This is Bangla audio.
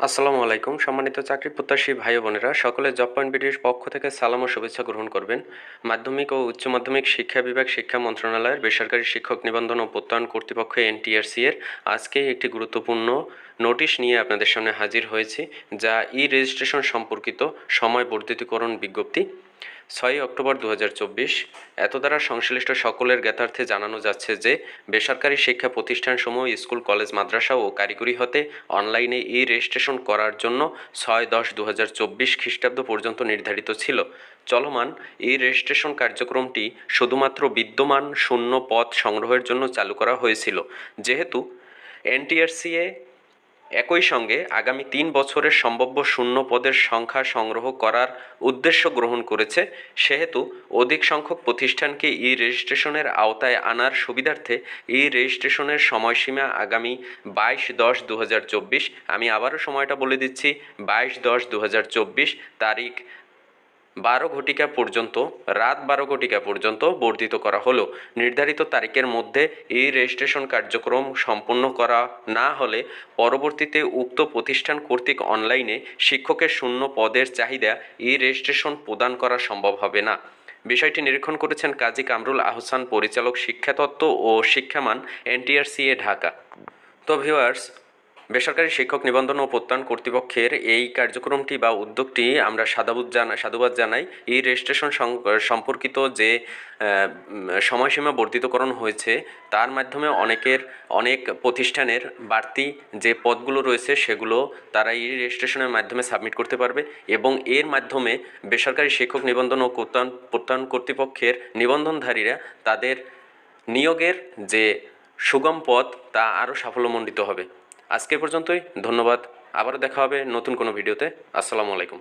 আসসালামু আলাইকুম। সম্মানিত চাকরি প্রত্যাশী ভাই বোনেরা, সকলে জব পয়েন্ট বিডির পক্ষ থেকে সালাম ও শুভেচ্ছা গ্রহণ করবেন। মাধ্যমিক ও উচ্চ মাধ্যমিক শিক্ষা বিভাগ শিক্ষা মন্ত্রণালয়ের বেসরকারি শিক্ষক নিবন্ধন ও প্রত্যয়ন কর্তৃপক্ষ এনটিআরসি এর আজকে একটি গুরুত্বপূর্ণ নোটিশ নিয়ে আপনাদের সামনে হাজির হয়েছি, যা ই রেজিস্ট্রেশন সম্পর্কিত সময় বর্ধিতকরণ বিজ্ঞপ্তি। ছয়ই অক্টোবর দু হাজার চব্বিশ। এত দ্বারা সংশ্লিষ্ট সকলের জ্ঞাতার্থে জানানো যাচ্ছে যে, বেসরকারি শিক্ষা প্রতিষ্ঠানসমূহ স্কুল, কলেজ, মাদ্রাসা ও কারিগরি হতে অনলাইনে ই রেজিস্ট্রেশন করার জন্য ছয় দশ দু খ্রিস্টাব্দ পর্যন্ত নির্ধারিত ছিল। চলমান ই রেজিস্ট্রেশন কার্যক্রমটি শুধুমাত্র বিদ্যমান শূন্য পদ সংগ্রহের জন্য চালু করা হয়েছিল। যেহেতু এনটিআরসিএ একই সঙ্গে আগামী তিন বছরের সম্ভাব্য শূন্য পদের সংখ্যা সংগ্রহ করার উদ্দেশ্য গ্রহণ করেছে, সেহেতু অধিক সংখ্যক প্রতিষ্ঠানকে ই রেজিস্ট্রেশনের আওতায় আনার সুবিধার্থে ই রেজিস্ট্রেশনের সময়সীমা আগামী বাইশ দশ দু আমি আবারও সময়টা বলে দিচ্ছি, বাইশ দশ দু তারিখ বারো ঘটিকা পর্যন্ত, রাত বারো ঘটিকা পর্যন্ত বর্ধিত করা হলো। নির্ধারিত তারিখের মধ্যে এই রেজিস্ট্রেশন কার্যক্রম সম্পূর্ণ করা না হলে পরবর্তীতে উক্ত প্রতিষ্ঠান কর্তৃক অনলাইনে শিক্ষকের শূন্য পদের চাহিদা এই রেজিস্ট্রেশন প্রদান করা সম্ভব হবে না। বিষয়টি নিরীক্ষণ করেছেন কাজী কামরুল আহসান, পরিচালক শিক্ষাতত্ত্ব ও শিক্ষামান, এনটিআরসিএ, ঢাকা। তো ভিউয়ার্স বেসরকারি শিক্ষক নিবন্ধন ও প্রত্যয়ন কর্তৃপক্ষের এই কার্যক্রমটি বা উদ্যোগটি আমরা সাধুবাদ জানা, সাধুবাদ জানাই। এই রেজিস্ট্রেশন সম্পর্কিত যে সময়সীমা বর্ধিতকরণ হয়েছে, তার মাধ্যমে অনেকের, অনেক প্রতিষ্ঠানের বাড়তি যে পদগুলো রয়েছে, সেগুলো তারা এই রেজিস্ট্রেশনের মাধ্যমে সাবমিট করতে পারবে এবং এর মাধ্যমে বেসরকারি শিক্ষক নিবন্ধন ও প্রত্যয়ন প্রত্যয়ন কর্তৃপক্ষের নিবন্ধনধারীরা তাদের নিয়োগের যে সুগম পথ, তা আরও সাফল্যমণ্ডিত হবে। আজকে পর্যন্তই ধন্যবাদ। আবারও দেখা হবে নতুন কোনো ভিডিওতে। আসসালামু আলাইকুম।